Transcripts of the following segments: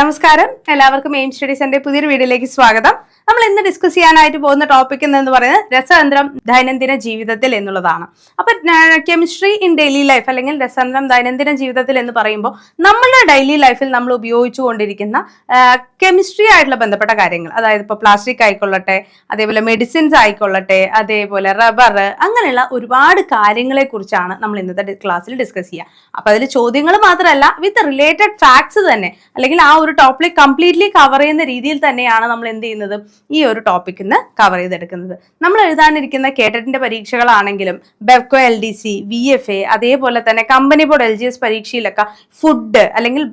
നമസ്കാരം. എല്ലാവർക്കും എയിം സ്റ്റഡീസിന്റെ പുതിയൊരു വീഡിയോയിലേക്ക് സ്വാഗതം. നമ്മൾ ഇന്ന് ഡിസ്കസ് ചെയ്യാനായിട്ട് പോകുന്ന ടോപ്പിക് എന്ന് പറയുന്നത് രസതന്ത്രം ദൈനംദിന ജീവിതത്തിൽ എന്നുള്ളതാണ്. അപ്പൊ കെമിസ്ട്രി ഇൻ ഡെയിലി ലൈഫ് അല്ലെങ്കിൽ രസതന്ത്രം ദൈനംദിന ജീവിതത്തിൽ എന്ന് പറയുമ്പോൾ നമ്മളുടെ ഡെയിലി ലൈഫിൽ നമ്മൾ ഉപയോഗിച്ചുകൊണ്ടിരിക്കുന്ന കെമിസ്ട്രി ആയിട്ടുള്ള ബന്ധപ്പെട്ട കാര്യങ്ങൾ. അതായത് ഇപ്പോൾ പ്ലാസ്റ്റിക് ആയിക്കൊള്ളട്ടെ അതേപോലെ മെഡിസിൻസ് ആയിക്കൊള്ളട്ടെ അതേപോലെ റബ്ബർ അങ്ങനെയുള്ള ഒരുപാട് കാര്യങ്ങളെ കുറിച്ചാണ് നമ്മൾ ഇന്നത്തെ ക്ലാസ്സിൽ ഡിസ്കസ് ചെയ്യുക. അപ്പൊ അതിൽ ചോദ്യങ്ങൾ മാത്രമല്ല വിത്ത് റിലേറ്റഡ് ഫാക്ട്സ് തന്നെ. അല്ലെങ്കിൽ ആ ഒരു ടോപ്പിക് കംപ്ലീറ്റ്ലി കവർ ചെയ്യുന്ന രീതിയിൽ തന്നെയാണ് നമ്മൾ എന്ത് ചെയ്യുന്നത്? ഈ ഒരു ടോപ്പിക്കിൽ നിന്ന് കവർ ചെയ്തെടുക്കുന്നത്. നമ്മൾ എഴുതാനിരിക്കുന്ന കേട്ടറ്റിന്റെ പരീക്ഷകളാണെങ്കിലും Bevco L D C V F A അതേപോലെ തന്നെ company board L G S പരീക്ഷയിലൊക്കെ food അല്ലെങ്കിൽ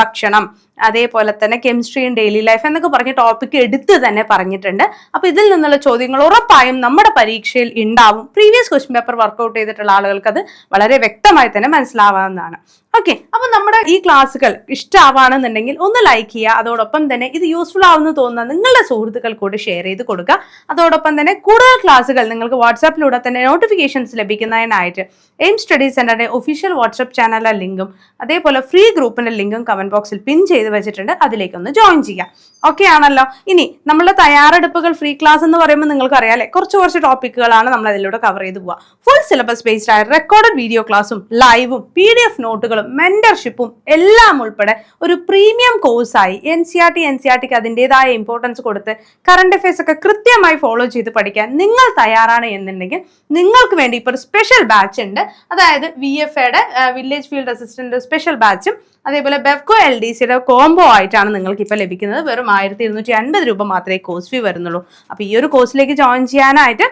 ഭക്ഷണം അതേപോലെ തന്നെ കെമിസ്ട്രി ഇൻ ഡെയിലി ലൈഫ് എന്നൊക്കെ പറഞ്ഞ ടോപ്പിക് എടുത്ത് തന്നെ പറഞ്ഞിട്ടുണ്ട്. അപ്പൊ ഇതിൽ നിന്നുള്ള ചോദ്യങ്ങൾ ഉറപ്പായും നമ്മുടെ പരീക്ഷയിൽ ഉണ്ടാവും. പ്രീവിയസ് ക്വസ്റ്റ്യൻ പേപ്പർ വർക്കൗട്ട് ചെയ്തിട്ടുള്ള ആളുകൾക്ക് അത് വളരെ വ്യക്തമായി തന്നെ മനസ്സിലാവാവുന്നതാണ്. ഓക്കെ അപ്പൊ നമ്മുടെ ഈ ക്ലാസ്സുകൾ ഇഷ്ടമാവാണെന്നുണ്ടെങ്കിൽ ഒന്ന് ലൈക്ക് ചെയ്യുക. അതോടൊപ്പം തന്നെ ഇത് യൂസ്ഫുൾ ആവുമെന്ന് തോന്നുന്ന നിങ്ങളുടെ സുഹൃത്തുക്കൾ കൂടി ഷെയർ ചെയ്ത് കൊടുക്കുക. അതോടൊപ്പം തന്നെ കൂടുതൽ ക്ലാസ്സുകൾ നിങ്ങൾക്ക് വാട്സാപ്പിലൂടെ തന്നെ നോട്ടിഫിക്കേഷൻസ് ലഭിക്കുന്നതിനായിട്ട് എയിം സ്റ്റഡി സെന്ററിന്റെ ഒഫീഷ്യൽ വാട്സ്ആപ്പ് ചാനലിലെ ലിങ്കും അതേപോലെ ഫ്രീ ഗ്രൂപ്പിന്റെ ലിങ്കും കമന്റ് ബോക്സിൽ പിൻ ചെയ്ത് വെച്ചിട്ടുണ്ട് അതിലേക്കൊന്ന് ജോയിൻ ചെയ്യാം. ഓക്കെ ആണല്ലോ? ഇനി നമ്മളുടെ തയ്യാറെടുപ്പുകൾ ഫ്രീ ക്ലാസ് എന്ന് പറയുമ്പോൾ നിങ്ങൾക്ക് അറിയാലേ കുറച്ച് കുറച്ച് ടോപ്പിക്കുകളാണ് നമ്മൾ അതിലൂടെ കവർ ചെയ്ത് പോവാ ഫുൾ സിലബസ് ബേസ്ഡ് ആയ റെക്കോർഡഡ് വീഡിയോ ക്ലാസ്സും ലൈവും പി ഡി എഫ് നോട്ടുകളും മെന്റർഷിപ്പും എല്ലാം ഉൾപ്പെടെ ഒരു പ്രീമിയം കോഴ്സായി N C R T N C R tick അതിന്റെതായ ഇമ്പോർട്ടൻസ് കൊടുത്ത് കറണ്ട് അഫയേഴ്സ് ഒക്കെ കൃത്യമായി ഫോളോ ചെയ്ത് പഠിക്കാൻ നിങ്ങൾ തയ്യാറാണ് എന്നുണ്ടെങ്കിൽ നിങ്ങൾക്ക് വേണ്ടി ഇപ്പോൾ ഒരു സ്പെഷ്യൽ ബാച്ച് ഉണ്ട്. അതായത് വി എഫ് എയുടെ വില്ലേജ് ഫീൽഡ് അസിസ്റ്റന്റ് സ്പെഷ്യൽ ബാച്ചും അതേപോലെ ബെവ്കോ എൽ ഡി സിയുടെ കോംബോ ആയിട്ടാണ് നിങ്ങൾക്ക് ഇപ്പോൾ ലഭിക്കുന്നത്. വെറും ആയിരത്തി ഇരുന്നൂറ്റി അൻപത് രൂപ മാത്രമേ കോഴ്സ് ഫീ വരുന്നുള്ളൂ. അപ്പോൾ ഈ ഒരു കോഴ്സിലേക്ക് ജോയിൻ ചെയ്യാനായിട്ട്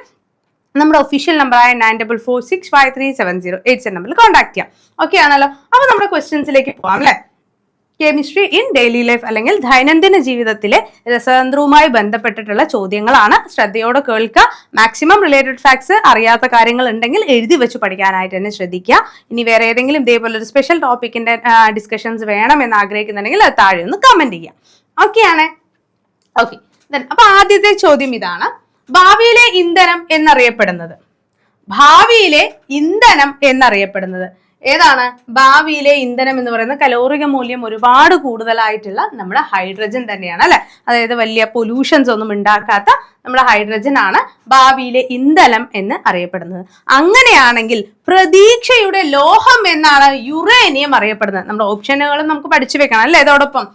നമ്മുടെ ഒഫീഷ്യൽ നമ്പറായ nine double four six five three seven zero eight seven നമ്പറിൽ കോൺടാക്ട് ചെയ്യാം. ഓക്കെ ആണല്ലോ? അപ്പോൾ നമ്മുടെ ക്വസ്റ്റ്യൻസിലേക്ക് പോവാം അല്ലേ? കെമിസ്ട്രി ഇൻ ഡെയിലി ലൈഫ് അല്ലെങ്കിൽ ദൈനംദിന ജീവിതത്തിലെ രസതന്ത്രവുമായി ബന്ധപ്പെട്ടിട്ടുള്ള ചോദ്യങ്ങളാണ്. ശ്രദ്ധയോടെ കേൾക്കുക. മാക്സിമം റിലേറ്റഡ് ഫാക്ട്സ് അറിയാത്ത കാര്യങ്ങൾ ഉണ്ടെങ്കിൽ എഴുതി വെച്ച് പഠിക്കാനായിട്ട് തന്നെ ശ്രദ്ധിക്കുക. ഇനി വേറെ ഏതെങ്കിലും ഇതേപോലെ ഒരു സ്പെഷ്യൽ ടോപ്പിക്കിന്റെ ഡിസ്കഷൻസ് വേണം എന്ന് ആഗ്രഹിക്കുന്നുണ്ടെങ്കിൽ അത് താഴെ ഒന്ന് കമന്റ് ചെയ്യാം ഓക്കെ ആണേ? ഓക്കെ അപ്പൊ ആദ്യത്തെ ചോദ്യം ഇതാണ്. ഭാവിയിലെ ഇന്ധനം എന്നറിയപ്പെടുന്നത്. ഭാവിയിലെ ഇന്ധനം എന്നറിയപ്പെടുന്നത്. ഏതാണ്? ഭാവിയിലെ ഇന്ധനം എന്ന് പറയുന്ന കലോറിക മൂല്യം ഒരുപാട് കൂടുതലായിട്ടുള്ള നമ്മുടെ ഹൈഡ്രജൻ തന്നെയാണ് അല്ലെ? അതായത് വലിയ പൊല്യൂഷൻസ് ഒന്നും ഉണ്ടാക്കാത്ത നമ്മുടെ ഹൈഡ്രജൻ ആണ് ഭാവിയിലെ ഇന്ധനം എന്ന് അറിയപ്പെടുന്നത്. അങ്ങനെയാണെങ്കിൽ പ്രതീക്ഷയുടെ ലോഹം എന്നാണ് യുറേനിയം അറിയപ്പെടുന്നത്. നമ്മുടെ ഓപ്ഷനുകളും നമുക്ക് പഠിച്ചു വെക്കണം അല്ലേ? ഇതോടൊപ്പം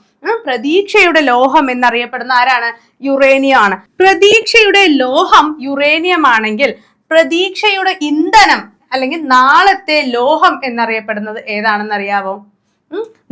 പ്രതീക്ഷയുടെ ലോഹം എന്നറിയപ്പെടുന്ന ആരാണ്? യുറേനിയം ആണ്. പ്രതീക്ഷയുടെ ലോഹം യുറേനിയം ആണെങ്കിൽ പ്രതീക്ഷയുടെ ഇന്ധനം അല്ലെങ്കിൽ നാളത്തെ ലോഹം എന്നറിയപ്പെടുന്നത് ഏതാണെന്ന് അറിയാവോ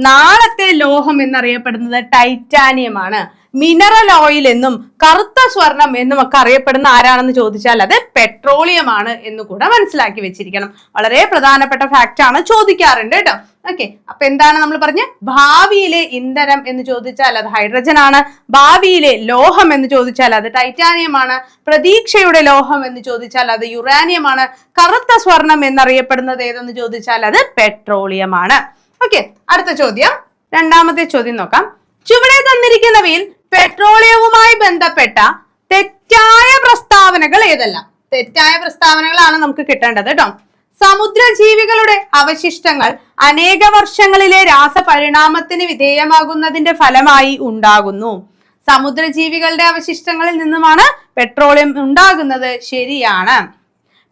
നാളത്തെ ലോഹം എന്നറിയപ്പെടുന്നത് ടൈറ്റാനിയം ആണ്. മിനറൽ ഓയിൽ എന്നും കറുത്ത സ്വർണം എന്നും ഒക്കെ അറിയപ്പെടുന്ന ആരാണെന്ന് ചോദിച്ചാൽ അത് പെട്രോളിയം ആണ് എന്ന് കൂടെ മനസ്സിലാക്കി വെച്ചിരിക്കണം. വളരെ പ്രധാനപ്പെട്ട ഫാക്റ്റ് ആണ് ചോദിക്കാറുണ്ട് കേട്ടോ. ഓക്കെ അപ്പൊ എന്താണ് നമ്മൾ പറഞ്ഞ? ഭാവിയിലെ ഇന്ധനം എന്ന് ചോദിച്ചാൽ അത് ഹൈഡ്രജൻ ആണ്. ഭാവിയിലെ ലോഹം എന്ന് ചോദിച്ചാൽ അത് ടൈറ്റാനിയം ആണ്. പ്രതീക്ഷയുടെ ലോഹം എന്ന് ചോദിച്ചാൽ അത് യുറാനിയം ആണ്. കറുത്ത സ്വർണം എന്നറിയപ്പെടുന്നത് ഏതെന്ന് ചോദിച്ചാൽ അത് പെട്രോളിയം ആണ്. ഓക്കെ അടുത്ത ചോദ്യം. രണ്ടാമത്തെ ചോദ്യം നോക്കാം. ചുവടെ തന്നിരിക്കുന്നവയിൽ പെട്രോളിയവുമായി ബന്ധപ്പെട്ട തെറ്റായ പ്രസ്താവനകൾ ഏതെല്ലാം? തെറ്റായ പ്രസ്താവനകളാണ് നമുക്ക് കിട്ടേണ്ടത് കേട്ടോ സമുദ്രജീവികളുടെ അവശിഷ്ടങ്ങൾ അനേക വർഷങ്ങളിലെ രാസപരിണാമത്തിന് വിധേയമാകുന്നതിന്റെ ഫലമായി ഉണ്ടാകുന്നു. സമുദ്രജീവികളുടെ അവശിഷ്ടങ്ങളിൽ നിന്നുമാണ് പെട്രോളിയം ഉണ്ടാകുന്നത് ശരിയാണ്.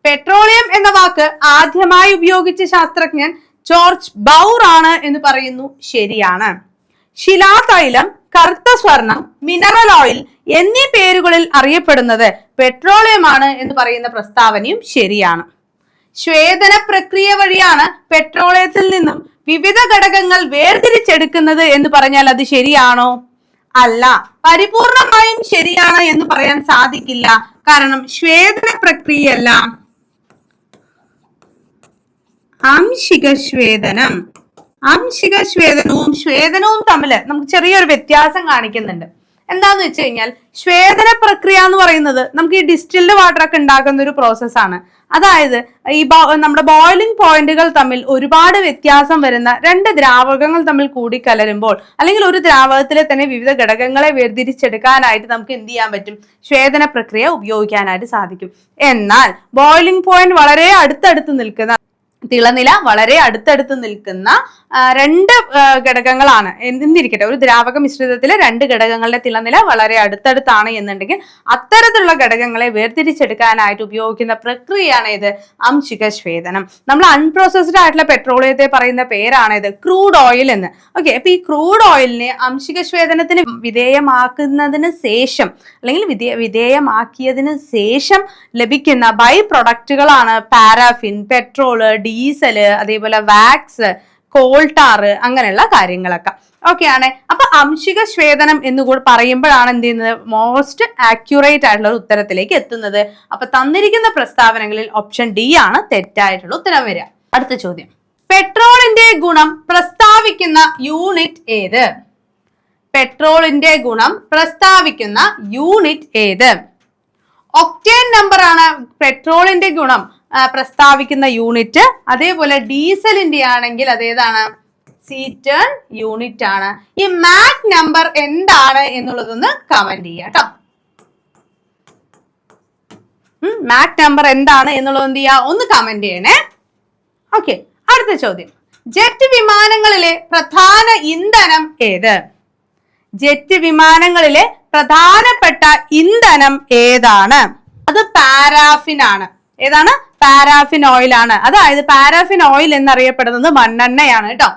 പെട്രോളിയം എന്ന വാക്ക് ആദ്യമായി ഉപയോഗിച്ച ശാസ്ത്രജ്ഞൻ ജോർജ് ബൗർ ആണ് എന്ന് പറയുന്നു ശരിയാണ്. ശിലാതൈലം കറുത്ത സ്വർണം മിനറൽ ഓയിൽ എന്നീ പേരുകളിൽ അറിയപ്പെടുന്നത് പെട്രോളിയമാണ് എന്ന് പറയുന്ന പ്രസ്താവനയും ശരിയാണ്. ശ്വേതന പ്രക്രിയ വഴിയാണ് പെട്രോളിയത്തിൽ നിന്നും വിവിധ ഘടകങ്ങൾ വേർതിരിച്ചെടുക്കുന്നത് എന്ന് പറഞ്ഞാൽ അത് ശരിയാണോ? അല്ല. പരിപൂർണമായും ശരിയാണ് എന്ന് പറയാൻ സാധിക്കില്ല. കാരണം ശ്വേതന പ്രക്രിയയല്ല. ആംശിക ശ്വേതനം. ആംശിക ശ്വേതനവും ശ്വേതനവും തമ്മിൽ നമുക്ക് ചെറിയൊരു വ്യത്യാസം കാണിക്കുന്നുണ്ട്. എന്താന്ന് വെച്ച് കഴിഞ്ഞാൽ ശ്വേതന പ്രക്രിയ എന്ന് പറയുന്നത് നമുക്ക് ഈ ഡിസ്റ്റിൽഡ് വാട്ടർ ഒക്കെ ഉണ്ടാക്കുന്ന ഒരു പ്രോസസ്സാണ് അതായത് ഈ നമ്മുടെ ബോയിലിംഗ് പോയിന്റുകൾ തമ്മിൽ ഒരുപാട് വ്യത്യാസം വരുന്ന രണ്ട് ദ്രാവകങ്ങൾ തമ്മിൽ കൂടി കലരുമ്പോൾ അല്ലെങ്കിൽ ഒരു ദ്രാവകത്തിലെ തന്നെ വിവിധ ഘടകങ്ങളെ വേർതിരിച്ചെടുക്കാനായിട്ട് നമുക്ക് എന്ത് ചെയ്യാൻ പറ്റും? ശ്വേതന പ്രക്രിയ ഉപയോഗിക്കാനായിട്ട് സാധിക്കും. എന്നാൽ ബോയിലിംഗ് പോയിന്റ് വളരെ അടുത്തടുത്ത് നിൽക്കുന്ന തിളനില വളരെ അടുത്തടുത്ത് നിൽക്കുന്ന രണ്ട് ഘടകങ്ങളാണ്. എന്തിരിക്കട്ടെ ഒരു ദ്രാവക മിശ്രിതത്തിലെ രണ്ട് ഘടകങ്ങളുടെ തിളനില വളരെ അടുത്തടുത്താണ് എന്നുണ്ടെങ്കിൽ അത്തരത്തിലുള്ള ഘടകങ്ങളെ വേർതിരിച്ചെടുക്കാനായിട്ട് ഉപയോഗിക്കുന്ന പ്രക്രിയയാണ് ഇത് അംശിക ശ്വേതനം. നമ്മൾ അൺപ്രോസസ്ഡ് ആയിട്ടുള്ള പെട്രോളിയത്തെ പറയുന്ന പേരാണ് ഇത് ക്രൂഡ് ഓയിൽ എന്ന്. ഓക്കെ അപ്പൊ ഈ ക്രൂഡ് ഓയിലിനെ അംശിക ശ്വേതനത്തിന് വിധേയമാക്കുന്നതിന് ശേഷം അല്ലെങ്കിൽ വിധേയ വിധേയമാക്കിയതിന് ശേഷം ലഭിക്കുന്ന ബൈ പ്രൊഡക്റ്റുകളാണ് പാരാഫിൻ പെട്രോൾ ഡീസൽ അതേപോലെ വാക്സ് കോൾട്ടാറ് അങ്ങനെയുള്ള കാര്യങ്ങളൊക്കെ. ഓക്കെ ആണ്. അപ്പൊ അംശിക ശ്വേതനം എന്ന് കൂടെ പറയുമ്പോഴാണ് എന്ത് ചെയ്യുന്നത്? മോസ്റ്റ് ആക്യുറേറ്റ് ആയിട്ടുള്ള ഒരു ഉത്തരത്തിലേക്ക് എത്തുന്നത്. അപ്പൊ തന്നിരിക്കുന്ന പ്രസ്താവനകളിൽ ഓപ്ഷൻ ഡി ആണ് തെറ്റായിട്ടുള്ള ഉത്തരം വരിക. അടുത്ത ചോദ്യം. പെട്രോളിന്റെ ഗുണം പ്രസ്താവിക്കുന്ന യൂണിറ്റ് ഏത്? പെട്രോളിന്റെ ഗുണം പ്രസ്താവിക്കുന്ന യൂണിറ്റ് ഏത്? ഒക്ടേൻ നമ്പർ ആണ്. പെട്രോളിന്റെ ഗുണം പ്രസ്താവിക്കുന്ന യൂണിറ്റ് അതേപോലെ ഡീസലിന്റെ ആണെങ്കിൽ അതേതാണ് സീറ്റേൺ യൂണിറ്റ് ആണ്. ഈ മാക് നമ്പർ എന്താണ് എന്നുള്ളതൊന്ന് കമന്റ് ചെയ്യാം കേട്ടോ. മാക് നമ്പർ എന്താണ് എന്നുള്ളത് എന്ത് ചെയ്യാ? ഒന്ന് കമന്റ് ചെയ്യണേ. ഓക്കെ അടുത്ത ചോദ്യം. ജെറ്റ് വിമാനങ്ങളിലെ പ്രധാന ഇന്ധനം ഏത്? ജെറ്റ് വിമാനങ്ങളിലെ പ്രധാനപ്പെട്ട ഇന്ധനം ഏതാണ്? അത് പാരാഫിൻ ആണ്. ഏതാണ്? പാരാഫിൻ ഓയിൽ ആണ്. അതായത് പാരാഫിൻ ഓയിൽ എന്നറിയപ്പെടുന്നത് മണ്ണെണ്ണയാണ് കേട്ടോ.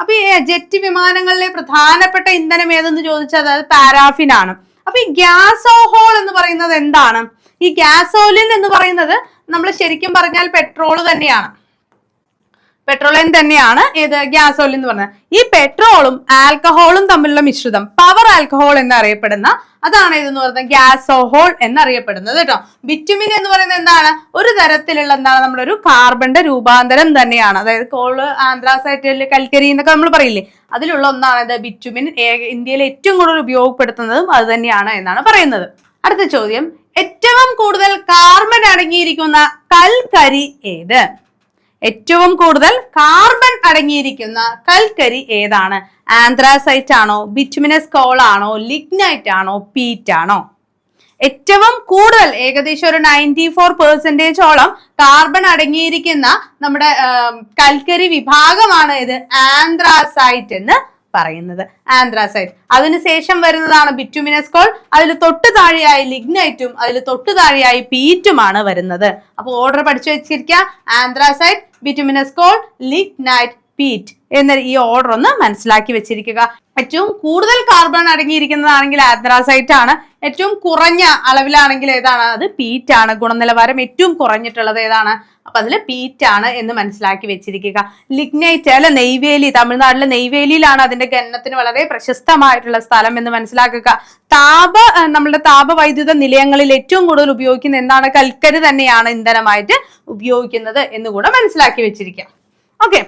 അപ്പൊ ഈ ജെറ്റ് വിമാനങ്ങളിലെ പ്രധാനപ്പെട്ട ഇന്ധനം ഏതെന്ന് ചോദിച്ചാൽ അതായത് പാരാഫിൻ ആണ്. അപ്പൊ ഈ ഗ്യാസോഹോൾ എന്ന് പറയുന്നത് എന്താണ്? ഈ ഗ്യാസോലിൻ എന്ന് പറയുന്നത് നമ്മൾ ശരിക്കും പറഞ്ഞാൽ പെട്രോൾ തന്നെയാണ്. പെട്രോളിയം തന്നെയാണ്. ഏത്? ഗ്യാസോലിൻ എന്ന് പറഞ്ഞത്. ഈ പെട്രോളും ആൽക്കഹോളും തമ്മിലുള്ള മിശ്രിതം പവർ ആൽക്കഹോൾ എന്നറിയപ്പെടുന്ന അതാണ് ഇതെന്ന് പറയുന്നത് ഗ്യാസോഹോൾ എന്നറിയപ്പെടുന്നത് കേട്ടോ. ബിറ്റുമിൻ എന്ന് പറയുന്നത് എന്താണ്? ഒരു തരത്തിലുള്ള എന്താണ്? നമ്മുടെ ഒരു കാർബണിന്റെ രൂപാന്തരം തന്നെയാണ്. അതായത് കോൾ ആന്ത്രാസൈറ്റ് കൽക്കരി എന്നൊക്കെ നമ്മൾ പറയില്ലേ? അതിലുള്ള ഒന്നാണ് ഇത് ബിറ്റുമിൻ ഇന്ത്യയിൽ ഏറ്റവും കൂടുതൽ ഉപയോഗപ്പെടുത്തുന്നതും അത് തന്നെയാണ് എന്നാണ് പറയുന്നത്. അടുത്ത ചോദ്യം. ഏറ്റവും കൂടുതൽ കാർബൺ അടങ്ങിയിരിക്കുന്ന കൽക്കരി ഏത്? ഏറ്റവും കൂടുതൽ കാർബൺ അടങ്ങിയിരിക്കുന്ന കൽക്കരി ഏതാണ്? ആന്ത്രാസൈറ്റ് ആണോ ബിറ്റുമിനസ് കോൾ ആണോ ലിഗ്നൈറ്റ് ആണോ പീറ്റ് ആണോ? ഏറ്റവും കൂടുതൽ ഏകദേശം ഒരു നയന്റി ഫോർ പെർസെന്റേജോളം കാർബൺ അടങ്ങിയിരിക്കുന്ന നമ്മുടെ കൽക്കരി വിഭാഗമാണ് ഇത് ആന്ത്രാസൈറ്റ് എന്ന് പറയുന്നത്. ആന്ത്രാസൈറ്റ് അതിനുശേഷം വരുന്നതാണ് ബിറ്റുമിനസ് കോൾ അതിൽ തൊട്ട് താഴെയായി ലിഗ്നൈറ്റും അതിൽ തൊട്ട് താഴെയായി പീറ്റുമാണ് വരുന്നത്. അപ്പോൾ ഓർഡർ പഠിച്ചു വെച്ചിരിക്കുക. Anthracite bituminous coal lignite peat എന്ന ഈ ഓർഡർ ഒന്ന് മനസ്സിലാക്കി വെച്ചിരിക്കുക. ഏറ്റവും കൂടുതൽ കാർബൺ അടങ്ങിയിരിക്കുന്നതാണെങ്കിൽ ആന്ത്രാസൈറ്റ് ആണ്. ഏറ്റവും കുറഞ്ഞ അളവിലാണെങ്കിൽ ഏതാണ്? അത് പീറ്റ് ആണ്. ഗുണനിലവാരം ഏറ്റവും കുറഞ്ഞിട്ടുള്ളത് ഏതാണ്? അപ്പൊ അതിൽ പീറ്റ് ആണ് എന്ന് മനസ്സിലാക്കി വെച്ചിരിക്കുക. ലിഗ്നൈറ്റ് അല്ല നെയ്വേലി തമിഴ്നാട്ടിലെ നെയ്വേലിയിലാണ് അതിന്റെ ഖനനത്തിന് വളരെ പ്രശസ്തമായിട്ടുള്ള സ്ഥലം എന്ന് മനസ്സിലാക്കുക. താപ നമ്മുടെ താപവൈദ്യുത നിലയങ്ങളിൽ ഏറ്റവും കൂടുതൽ ഉപയോഗിക്കുന്ന എന്താണ്? കൽക്കരി തന്നെയാണ് ഇന്ധനമായിട്ട് ഉപയോഗിക്കുന്നത് എന്ന് കൂടെ മനസ്സിലാക്കി വെച്ചിരിക്കുക. ഓക്കെ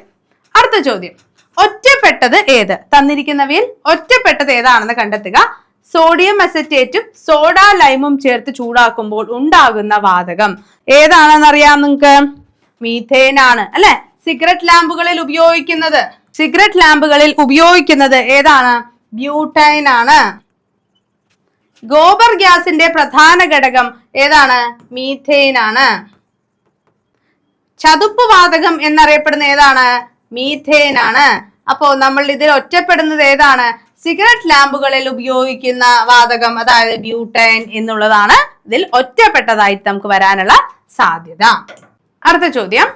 അടുത്ത ചോദ്യം. ഒറ്റപ്പെട്ടത് ഏത്? തന്നിരിക്കുന്നവയിൽ ഒറ്റപ്പെട്ടത് ഏതാണെന്ന് കണ്ടെത്തുക. സോഡിയം അസറ്റേറ്റും സോഡ ലൈമും ചേർത്ത് ചൂടാക്കുമ്പോൾ ഉണ്ടാകുന്ന വാതകം. ഏതാണെന്ന് അറിയാം നിങ്ങൾക്ക്? മീഥേൻ ആണ് അല്ലെ? സിഗരറ്റ് ലാമ്പുകളിൽ ഉപയോഗിക്കുന്നത്. സിഗരറ്റ് ലാമ്പുകളിൽ ഉപയോഗിക്കുന്നത് ഏതാണ്? ബ്യൂട്ടൈൻ ആണ്. ഗോബർ ഗ്യാസിന്റെ പ്രധാന ഘടകം ഏതാണ്? മീഥേൻ ആണ്. ചതുപ്പ് വാതകം എന്നറിയപ്പെടുന്ന ഏതാണ്? മീഥേൻ ആണ് അപ്പോ നമ്മൾ ഇതിൽ ഒറ്റപ്പെടുന്നത് ഏതാണ്? സിഗരറ്റ് ലാമ്പുകളിൽ ഉപയോഗിക്കുന്ന വാതകം അതായത് ബ്യൂട്ടൈൻ എന്നുള്ളതാണ് ഇതിൽ ഒറ്റപ്പെട്ടതായിട്ട് നമുക്ക് വരാനുള്ള സാധ്യത. അടുത്ത ചോദ്യം.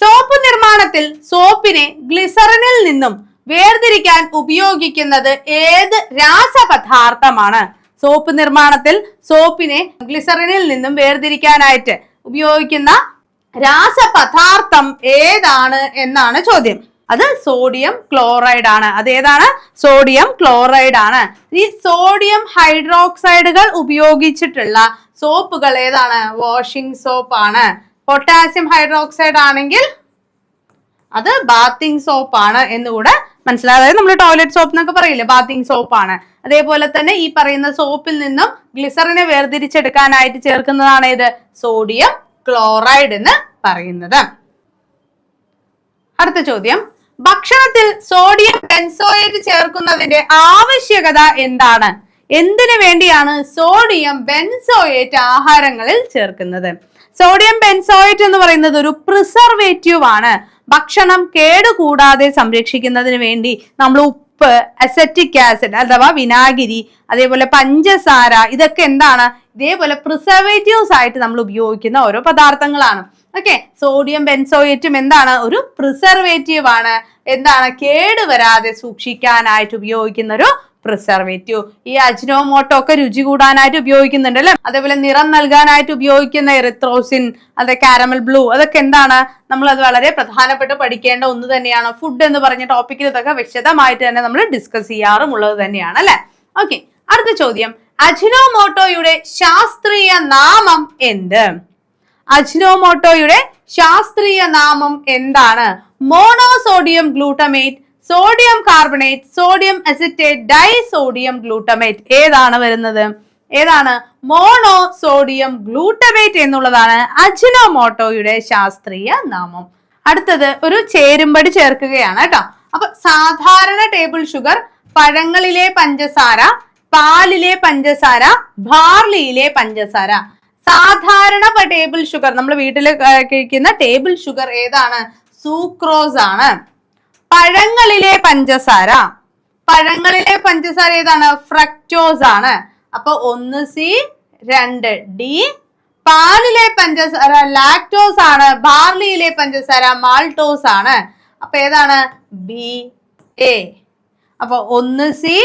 സോപ്പ് നിർമ്മാണത്തിൽ സോപ്പിനെ ഗ്ലിസറിനിൽ നിന്നും വേർതിരിക്കാൻ ഉപയോഗിക്കുന്നത് ഏത് രാസപദാർത്ഥമാണ്? സോപ്പ് നിർമ്മാണത്തിൽ സോപ്പിനെ ഗ്ലിസറിനിൽ നിന്നും വേർതിരിക്കാനായിട്ട് ഉപയോഗിക്കുന്ന രാസപദാർത്ഥം ഏതാണ് എന്നാണ് ചോദ്യം. അത് സോഡിയം ക്ലോറൈഡ് ആണ്. അത് ഏതാണ്? സോഡിയം ക്ലോറൈഡ് ആണ്. ഈ സോഡിയം ഹൈഡ്രോക്സൈഡുകൾ ഉപയോഗിച്ചിട്ടുള്ള സോപ്പുകൾ ഏതാണ്? വാഷിംഗ് സോപ്പ് ആണ്. പൊട്ടാസ്യം ഹൈഡ്രോക്സൈഡ് ആണെങ്കിൽ അത് ബാത്തിങ് സോപ്പ് ആണ് എന്നുകൂടെ മനസ്സിലായി അതായത് നമ്മൾ ടോയ്ലറ്റ് സോപ്പ് എന്നൊക്കെ പറയില്ലേ ബാത്തിങ് സോപ്പ് ആണ്. അതേപോലെ തന്നെ ഈ പറയുന്ന സോപ്പിൽ നിന്നും ഗ്ലിസറിനെ വേർതിരിച്ചെടുക്കാനായിട്ട് ചേർക്കുന്നതാണ് ഇത് സോഡിയം ക്ലോറൈഡ് എന്ന് പറയുന്നത്. അടുത്ത ചോദ്യം. ഭക്ഷണത്തിൽ സോഡിയം ബെൻസോയേറ്റ് ചേർക്കുന്നതിന്റെ ആവശ്യകത എന്താണ്? എന്തിനു വേണ്ടിയാണ് സോഡിയം ബെൻസോയേറ്റ് ആഹാരങ്ങളിൽ ചേർക്കുന്നത്? സോഡിയം ബെൻസോയേറ്റ് എന്ന് പറയുന്നത് ഒരു പ്രിസർവേറ്റീവ് ആണ്. ഭക്ഷണം കേടുകൂടാതെ സംരക്ഷിക്കുന്നതിന് വേണ്ടി നമ്മൾ ഉപ്പ് അസറ്റിക് ആസിഡ് അഥവാ വിനാഗിരി അതേപോലെ പഞ്ചസാര ഇതൊക്കെ എന്താണ്? ഇതേപോലെ പ്രിസർവേറ്റീവ്സ് ആയിട്ട് നമ്മൾ ഉപയോഗിക്കുന്ന ഓരോ പദാർത്ഥങ്ങളാണ്. ഓക്കെ സോഡിയം ബെൻസോയേറ്റും എന്താണ്? ഒരു പ്രിസർവേറ്റീവ് ആണ്. എന്താണ്? കേടുവരാതെ സൂക്ഷിക്കാനായിട്ട് ഉപയോഗിക്കുന്ന ഒരു പ്രിസർവേറ്റീവ് ഈ അജിനോമോട്ടോ ഒക്കെ രുചി കൂടാനായിട്ട് ഉപയോഗിക്കുന്നുണ്ട് അല്ലെ? അതേപോലെ നിറം നൽകാനായിട്ട് ഉപയോഗിക്കുന്ന എറിത്രോസിൻ അതെ കാരമൽ ബ്ലൂ അതൊക്കെ എന്താണ്? നമ്മൾ അത് വളരെ പ്രധാനപ്പെട്ട് പഠിക്കേണ്ട ഒന്ന് തന്നെയാണ്. ഫുഡ് എന്ന് പറഞ്ഞ ടോപ്പിക്കിൽ ഇതൊക്കെ വിശദമായിട്ട് തന്നെ നമ്മൾ ഡിസ്കസ് ചെയ്യാറുമുള്ളത് തന്നെയാണ് അല്ലെ? ഓക്കെ അടുത്ത ചോദ്യം. അജിനോമോട്ടോയുടെ ശാസ്ത്രീയ നാമം എന്ത്? അജിനോമോട്ടോയുടെ ശാസ്ത്രീയ നാമം എന്താണ്? Monosodium glutamate sodium carbonate sodium acetate di sodium glutamate ഏതാണ് വരുന്നത്? ഏതാണ്? മോണോ സോഡിയം ഗ്ലൂട്ടമേറ്റ് എന്നുള്ളതാണ് അജിനോമോട്ടോയുടെ ശാസ്ത്രീയ നാമം. അടുത്തത് ഒരു ചേരുംപടി ചേർക്കുകയാണ് കേട്ടോ. അപ്പൊ സാധാരണ ടേബിൾ ഷുഗർ പഴങ്ങളിലെ പഞ്ചസാര പാലിലെ പഞ്ചസാര ബാർലിയിലെ പഞ്ചസാര. സാധാരണ ടേബിൾ ഷുഗർ നമ്മൾ വീട്ടിൽ കഴിക്കുന്ന ടേബിൾ ഷുഗർ ഏതാണ്? സൂക്രോസ് ആണ്. പഴങ്ങളിലെ പഞ്ചസാര. പഴങ്ങളിലെ പഞ്ചസാര ഏതാണ്? ഫ്രക്ടോസ് ആണ്. അപ്പൊ ഒന്ന് സി രണ്ട് ഡി. പാലിലെ പഞ്ചസാര ലാക്ടോസ് ആണ്. ബാർലിയിലെ പഞ്ചസാര മാൾട്ടോസ് ആണ്. അപ്പൊ ഏതാണ്? ബി എ അപ്പൊ ഒന്ന് സി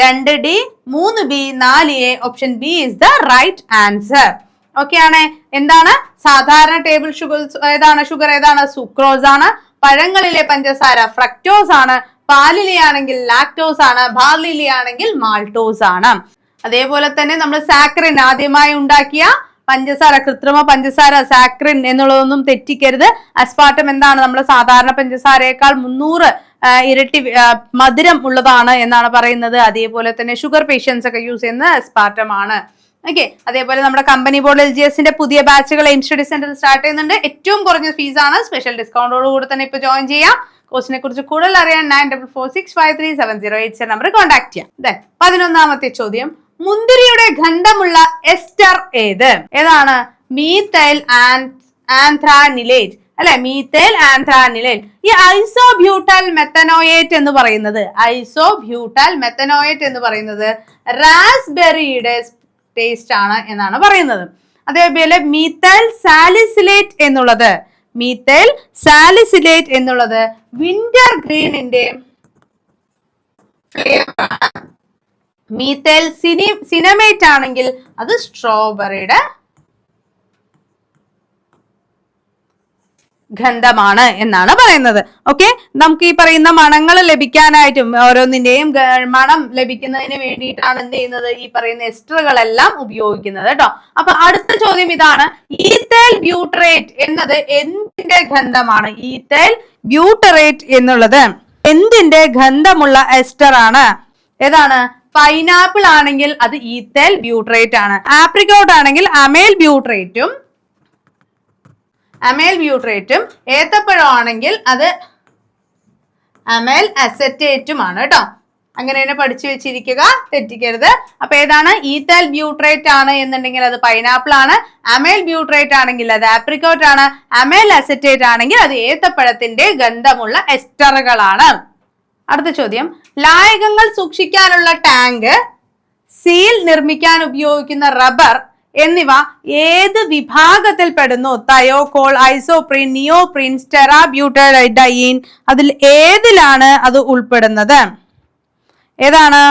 രണ്ട് ഡി മൂന്ന് ബി നാല് A. Option B is the right answer okay ആണ്. എന്താണ്? സാധാരണ ടേബിൾ ഷുഗർ ഏതാണ്? ഷുഗർ ഏതാണ്? സുക്രോസ് ആണ്. പഴങ്ങളിലെ പഞ്ചസാര ഫ്രക്ടോസ് ആണ് പാലിലെ ആണെങ്കിൽ ലാക്ടോസ് ആണ് ബാർലിയിലെ ആണെങ്കിൽ മാൾട്ടോസ് ആണ്. അതേപോലെ തന്നെ നമ്മൾ സാക്രിൻ ആദ്യമായി ഉണ്ടാക്കിയ പഞ്ചസാര കൃത്രിമ പഞ്ചസാര സാക്രിൻ എന്നുള്ളതൊന്നും തെറ്റിക്കരുത്. അസ്പാർട്ടം എന്താണ്? നമ്മൾ സാധാരണ പഞ്ചസാരയേക്കാൾ മുന്നൂറ് ഇരട്ടി മധുരം ഉള്ളതാണ് എന്നാണ് പറയുന്നത്. അതേപോലെ തന്നെ ഷുഗർ പേഷ്യൻസ് ഒക്കെ യൂസ് ചെയ്യുന്ന അസ്പാർട്ടം ആണ്. ഓക്കെ അതേപോലെ നമ്മുടെ കമ്പനി ബോർഡ് എൽ ജി എസിന്റെ പുതിയ ബാച്ചുകൾ എയിം സ്റ്റഡി സെന്റർ സ്റ്റാർട്ട് ചെയ്യുന്നുണ്ട്. ഏറ്റവും കുറഞ്ഞ ഫീസാണ് സ്പെഷ്യൽ ഡിസ്കൗണ്ടോട് കൂടെ തന്നെ ഇപ്പൊ ജോയിൻ ചെയ്യാം. കോഴ്സിനെ കുറിച്ച് കൂടുതൽ അറിയാൻ nine double four six five three seven zero eight number contact ചെയ്യാം. Then, പതിനൊന്നാമത്തെ ചോദ്യം. മുന്തിരിയുടെ ഗന്ധമുള്ള എസ്റ്റർ ഏത്? ഏതാണ്? മീത്തൈൽ ആൻഥ്രാനിലേറ്റ് അല്ലെ? മീത്തൈൽ ആൻത്രാനിലേറ്റ് ഈ ഐസോബ്യൂട്ടൽ മെത്തനോയേറ്റ് എന്ന് പറയുന്നത്. ഐസോബ്യൂട്ടൽ മെത്തനോയേറ്റ് എന്ന് പറയുന്നത്. റാസ്ബെറിയുടെ ടേസ്റ്റ് ആണ് എന്നാണ് പറയുന്നത്. അതേപോലെ മീത്തൽ സാലിസിലേറ്റ് എന്നുള്ളത് മീത്തൽ സാലിസിലേറ്റ് എന്നുള്ളത് വിന്റർ ഗ്രീനിന്റെ മീത്തൽ സിനി സിനമേറ്റ് ആണെങ്കിൽ അത് സ്ട്രോബെറിയുടെ ഗന്ധമാണ് എന്നാണ് പറയുന്നത്. ഓക്കെ നമുക്ക് ഈ പറയുന്ന മണങ്ങൾ ലഭിക്കാനായിട്ടും ഓരോന്നിന്റെയും മണം ലഭിക്കുന്നതിന് വേണ്ടിയിട്ടാണ് എന്ത് ചെയ്യുന്നത്? ഈ പറയുന്ന എസ്റ്ററുകളെല്ലാം ഉപയോഗിക്കുന്നത് കേട്ടോ. അപ്പൊ അടുത്ത ചോദ്യം ഇതാണ് ഈത്തേൽ ബ്യൂട്ടറേറ്റ് എന്നത് എന്തിന്റെ ഗന്ധമാണ്? ഈത്തേൽ ബ്യൂട്ടറേറ്റ് എന്നുള്ളത് എന്തിന്റെ ഗന്ധമുള്ള എസ്റ്റർ ആണ്? ഏതാണ്? പൈനാപ്പിൾ ആണെങ്കിൽ അത് ഈത്തേൽ ബ്യൂട്ടറേറ്റ് ആണ്. ആപ്രിക്കോട്ട് ആണെങ്കിൽ അമേൽ ബ്യൂട്ടറേറ്റും അമേൽ ബ്യൂട്രേറ്റും ഏത്തപ്പഴം ആണെങ്കിൽ അത് അമേൽ അസറ്റേറ്റും ആണ് കേട്ടോ. അങ്ങനെ തന്നെ പഠിച്ചു വെച്ചിരിക്കുക തെറ്റിക്കരുത്. അപ്പൊ ഏതാണ്? ഈത്തൽ ബ്യൂട്രേറ്റ് ആണ് എന്നുണ്ടെങ്കിൽ അത് പൈനാപ്പിൾ ആണ്. അമേൽ ബ്യൂട്രേറ്റ് ആണെങ്കിൽ അത് ആപ്രിക്കോട്ട് ആണ്. അമേൽ അസറ്റേറ്റ് ആണെങ്കിൽ അത് ഏത്തപ്പഴത്തിന്റെ ഗന്ധമുള്ള എസ്റ്ററുകളാണ്. അടുത്ത ചോദ്യം. ലായകങ്ങൾ സൂക്ഷിക്കാനുള്ള ടാങ്ക് സീൽ നിർമ്മിക്കാൻ ഉപയോഗിക്കുന്ന റബ്ബർ എന്നിവ ഏത് വിഭാഗത്തിൽ പെടുന്നു തയോകോൾ ഐസോപ്രീൻ നിയോപ്രീൻ സ്റ്റെറാബ്യൂട്ടൈഡൈൻ അതിൽ ഏതിലാണ് അത് ഉൾപ്പെടുന്നത്? ഏതാണ്?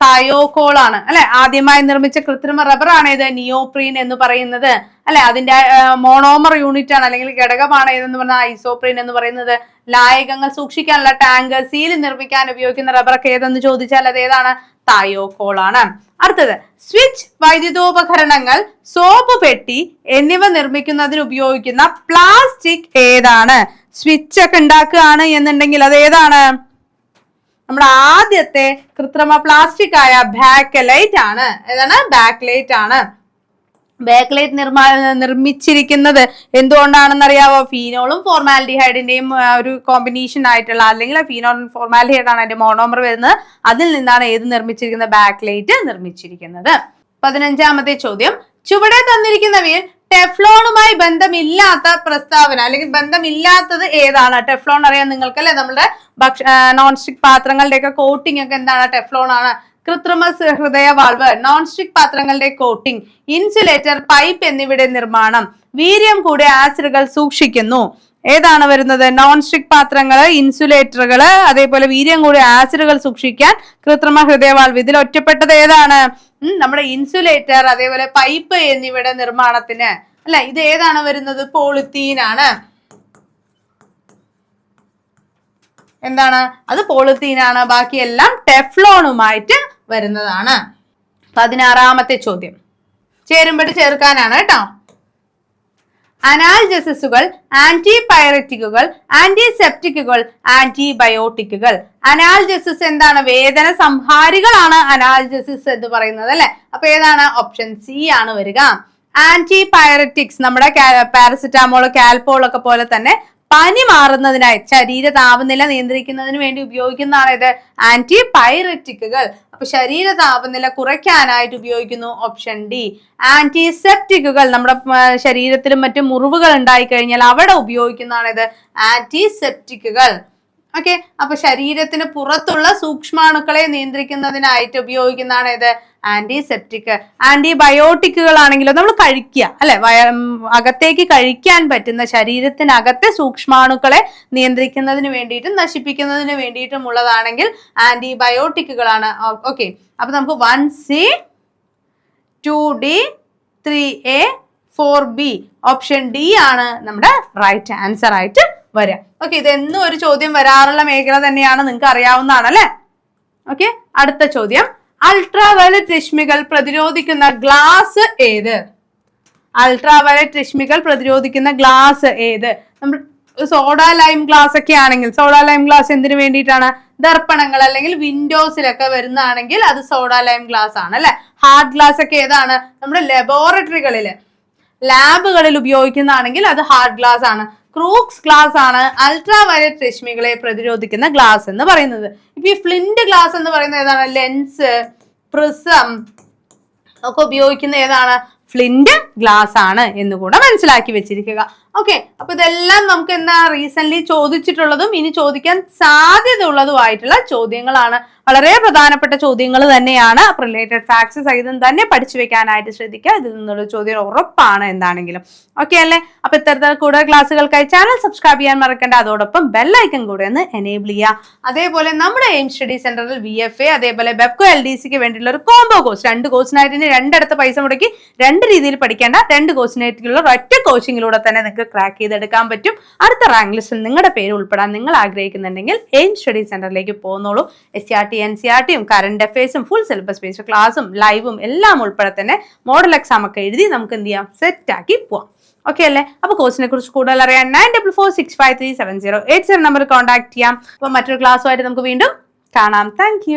തയോകോൾ ആണ്. അല്ലെ? ആദ്യമായി നിർമ്മിച്ച കൃത്രിമ റബ്ബറാണ് ഇത് നിയോപ്രീൻ എന്ന് പറയുന്നത്. അല്ലെ? അതിന്റെ മോണോമർ യൂണിറ്റ് ആണ് അല്ലെങ്കിൽ ഘടകമാണ് ഇതെന്ന് പറഞ്ഞാൽ ഐസോപ്രീൻ എന്ന് പറയുന്നത്. ലായകങ്ങൾ സൂക്ഷിക്കാനുള്ള ടാങ്ക് സീൽ നിർമ്മിക്കാൻ ഉപയോഗിക്കുന്ന റബ്ബറൊക്കെ ഏതെന്ന് ചോദിച്ചാൽ അത് ഏതാണ്? തായോക്കോൾ ആണ്. അടുത്തത് സ്വിച്ച് വൈദ്യുതോപകരണങ്ങൾ സോപ്പ് പെട്ടി എന്നിവ നിർമ്മിക്കുന്നതിന് ഉപയോഗിക്കുന്ന പ്ലാസ്റ്റിക് ഏതാണ്? സ്വിച്ച് ഒക്കെ ഉണ്ടാക്കുകയാണ് എന്നുണ്ടെങ്കിൽ അത് ഏതാണ്? നമ്മുടെ ആദ്യത്തെ കൃത്രിമ പ്ലാസ്റ്റിക് ആയ ബാക്കലൈറ്റ് ആണ്. ഏതാണ്? ബാക്ക്ലൈറ്റ് ആണ്. ബാക്ക്ലൈറ്റ് നിർമ്മാ നിർമ്മിച്ചിരിക്കുന്നത് എന്തുകൊണ്ടാണെന്ന് അറിയാവോ ഫീനോളും ഫോർമാലിഡിഹൈഡിന്റെയും ആ, ഒരു കോമ്പിനേഷൻ ആയിട്ടുള്ള അല്ലെങ്കിൽ ഫീനോൾ ഫോർമാലിഡിഹൈഡ് ആണ് അതിന്റെ മോണോമർ വരുന്നത്. അതിൽ നിന്നാണ് ഏത് നിർമ്മിച്ചിരിക്കുന്ന ബാക്ക്ലൈറ്റ് നിർമ്മിച്ചിരിക്കുന്നത്. പതിനഞ്ചാമത്തെ ചോദ്യം. ചുവടെ തന്നിരിക്കുന്നവയിൽ ടെഫ്ലോണുമായി ബന്ധമില്ലാത്ത പ്രസ്താവന അല്ലെങ്കിൽ ബന്ധമില്ലാത്തത് ഏതാണ്? ടെഫ്ലോൺ അറിയാൻ നിങ്ങൾക്കല്ലേ നമ്മുടെ ഭക്ഷ നോൺ സ്റ്റിക് പാത്രങ്ങളുടെയൊക്കെ കോട്ടിംഗ് ഒക്കെ എന്താണ്? ടെഫ്ലോൺ ആണ് കൃത്രിമ ഹൃദയ വാൾവ് നോൺ സ്റ്റിക് പാത്രങ്ങളുടെ കോട്ടിംഗ് ഇൻസുലേറ്റർ പൈപ്പ് എന്നിവയുടെ നിർമ്മാണം വീര്യം കൂടിയ ആസിഡുകൾ സൂക്ഷിക്കുന്നു. ഏതാണ് വരുന്നത്? നോൺ സ്റ്റിക് പാത്രങ്ങൾ ഇൻസുലേറ്ററുകൾ അതേപോലെ വീര്യം കൂടിയ ആസിഡുകൾ സൂക്ഷിക്കാൻ കൃത്രിമ ഹൃദയ വാൾവ് ഇതിൽ ഒറ്റപ്പെട്ടത് ഏതാണ്? നമ്മുടെ ഇൻസുലേറ്റർ അതേപോലെ പൈപ്പ് എന്നിവയുടെ നിർമ്മാണത്തിന്. അല്ല ഇത് ഏതാണ് വരുന്നത്? പോളിത്തീൻ ആണ്. എന്താണ്? അത് പോളിത്തീനാണ് ബാക്കിയെല്ലാം ടെഫ്ലോണുമായിട്ട് വരുന്നതാണ്. പതിനാറാമത്തെ ചോദ്യം. ചേരുമ്പടി ചേർക്കാനാണ് കേട്ടോ. അനാൽജസിസുകൾ ആന്റിപയററ്റിക്കുകൾ ആന്റിസെപ്റ്റിക്കുകൾ ആന്റിബയോട്ടിക്കുകൾ അനാൽജസിസ് എന്താണ്? വേദന സംഹാരികളാണ് അനാൽജസിസ് എന്ന് പറയുന്നത് അല്ലെ? അപ്പൊ ഏതാണ്? ഓപ്ഷൻ സി ആണ് വരിക. ആന്റിപയററ്റിക്സ് നമ്മുടെ പാരസിറ്റാമോൾ കാൽപോൾ ഒക്കെ പോലെ തന്നെ പനി മാറുന്നതിനായി ശരീര താപനില നിയന്ത്രിക്കുന്നതിന് വേണ്ടി ഉപയോഗിക്കുന്നതാണ് ഇത് ആന്റി പൈററ്റിക്കുകൾ അപ്പൊ ശരീര താപനില കുറയ്ക്കാനായിട്ട് ഉപയോഗിക്കുന്നു ഓപ്ഷൻ ഡി. ആന്റിസെപ്റ്റിക്കുകൾ നമ്മുടെ ശരീരത്തിലും മറ്റും മുറിവുകൾ ഉണ്ടായി കഴിഞ്ഞാൽ അവിടെ ഉപയോഗിക്കുന്നതാണ് ഇത് ആന്റിസെപ്റ്റിക്കുകൾ ഓക്കെ അപ്പൊ ശരീരത്തിന് പുറത്തുള്ള സൂക്ഷ്മാണുക്കളെ നിയന്ത്രിക്കുന്നതിനായിട്ട് ഉപയോഗിക്കുന്നതാണ് ഇത് ആന്റിസെപ്റ്റിക് ആന്റിബയോട്ടിക്കുകൾ ആണെങ്കിലും നമ്മൾ കഴിക്കുക അല്ലെ? അകത്തേക്ക് കഴിക്കാൻ പറ്റുന്ന ശരീരത്തിനകത്തെ സൂക്ഷ്മാണുക്കളെ നിയന്ത്രിക്കുന്നതിന് വേണ്ടിയിട്ടും നശിപ്പിക്കുന്നതിന് വേണ്ടിയിട്ടും ഉള്ളതാണെങ്കിൽ ആന്റിബയോട്ടിക്കുകളാണ് ഓക്കെ അപ്പൊ നമുക്ക് one C two D three A four B option D ആണ് നമ്മുടെ റൈറ്റ് ആൻസർ ആയിട്ട് വരിക ഓക്കെ ഇതെന്നും ഒരു ചോദ്യം വരാറുള്ള മേഖല തന്നെയാണ് നിങ്ങൾക്ക് അറിയാവുന്നതാണ് അല്ലെ? ഓക്കെ അടുത്ത ചോദ്യം. അൾട്രാവയലറ്റ് രശ്മികൾ പ്രതിരോധിക്കുന്ന ഗ്ലാസ് ഏത്? അൾട്രാവയലറ്റ് രശ്മികൾ പ്രതിരോധിക്കുന്ന ഗ്ലാസ് ഏത്? നമ്മൾ സോഡ ലൈം ഗ്ലാസ് ഒക്കെ ആണെങ്കിൽ സോഡ ലൈം ഗ്ലാസ് എന്തിനു വേണ്ടിയിട്ടാണ്? ദർപ്പണങ്ങൾ അല്ലെങ്കിൽ വിൻഡോസിലൊക്കെ വരുന്നതാണെങ്കിൽ അത് സോഡ ലൈം ഗ്ലാസ് ആണ് അല്ലെ? ഹാർഡ് ഗ്ലാസ് ഒക്കെ ഏതാണ്? നമ്മുടെ ലബോറട്ടറികളിൽ ലാബുകളിൽ ഉപയോഗിക്കുന്നതാണെങ്കിൽ അത് ഹാർഡ് ഗ്ലാസ് ആണ്. ക്രൂക്സ് ഗ്ലാസ് ആണ് അൾട്രാ വയലറ്റ് രശ്മികളെ പ്രതിരോധിക്കുന്ന ഗ്ലാസ് എന്ന് പറയുന്നത്. ഇപ്പൊ ഈ ഫ്ലിന്റ് ഗ്ലാസ് എന്ന് പറയുന്നത് ഏതാണ്? ലെൻസ് പ്രിസം ഒക്കെ ഉപയോഗിക്കുന്ന ഏതാണ്? ഫ്ലിന്റ് ഗ്ലാസ് ആണ് എന്ന് കൂടെ മനസ്സിലാക്കി വെച്ചിരിക്കുക. ഓക്കെ അപ്പൊ ഇതെല്ലാം നമുക്ക് എന്താ റീസെന്റ് ചോദിച്ചിട്ടുള്ളതും ഇനി ചോദിക്കാൻ സാധ്യത ഉള്ളതുമായിട്ടുള്ള ചോദ്യങ്ങളാണ്. വളരെ പ്രധാനപ്പെട്ട ചോദ്യങ്ങൾ തന്നെയാണ്. റിലേറ്റഡ് ഫാക്ട്സ് സഹിതം തന്നെ പഠിച്ചു വെക്കാനായിട്ട് ശ്രദ്ധിക്കുക. ഇതിൽ നിന്നുള്ള ചോദ്യം ഉറപ്പാണ് എന്താണെങ്കിലും. ഓക്കെ അല്ലേ? അപ്പൊ ഇത്തരത്തിൽ കൂടുതൽ ക്ലാസ്സുകൾക്കായി ചാനൽ സബ്സ്ക്രൈബ് ചെയ്യാൻ മറക്കണ്ട. അതോടൊപ്പം ബെല്ലൈക്കൺ കൂടെ ഒന്ന് എനേബിൾ ചെയ്യുക. അതേപോലെ നമ്മുടെ എയിം സ്റ്റഡി സെന്ററിൽ വി എഫ് എ അതേപോലെ ബെബ്കോ എൽ ഡി സിക്ക് വേണ്ടിയിട്ടുള്ള ഒരു കോംബോ കോഴ്സ് രണ്ട് കോഴ്സിനായിട്ട് രണ്ടിടത്ത് പൈസ മുടക്കി രണ്ട് രീതിയിൽ പഠിക്കേണ്ട രണ്ട് കോഴ്സിനായിട്ടുള്ള ഒറ്റ കോച്ചിങ്ങിലൂടെ തന്നെ നിങ്ങൾക്ക് ക്രാക്ക് ചെയ്തെടുക്കാൻ പറ്റും. അടുത്ത റാങ്ക് ലിസ്റ്റിൽ നിങ്ങളുടെ പേര് ഉൾപ്പെടാൻ നിങ്ങൾ ആഗ്രഹിക്കുന്നുണ്ടെങ്കിൽ എയിം സ്റ്റഡി സെന്ററിലേക്ക് പോകുന്നോളൂ S C R T N C R ടിയും കറണ്ട് അഫയേഴ്സും ഫുൾ സിലബസ് ബേസ്ഡ് ക്ലാസ്സും ലൈവും എല്ലാം ഉൾപ്പെടെ തന്നെ മോഡൽ എക്സാം ഒക്കെ എഴുതി നമുക്ക് എന്ത് ചെയ്യാം? സെറ്റ് ആക്കി പോവാം. ഓക്കെ അല്ലേ? അപ്പൊ കോഴ്സിനെ കുറിച്ച് കൂടുതൽ അറിയാൻ nine double four six five three seven zero eight seven number contact ചെയ്യാം. അപ്പൊ മറ്റൊരു ക്ലാസ്സുമായിട്ട് നമുക്ക് വീണ്ടും കാണാം. താങ്ക്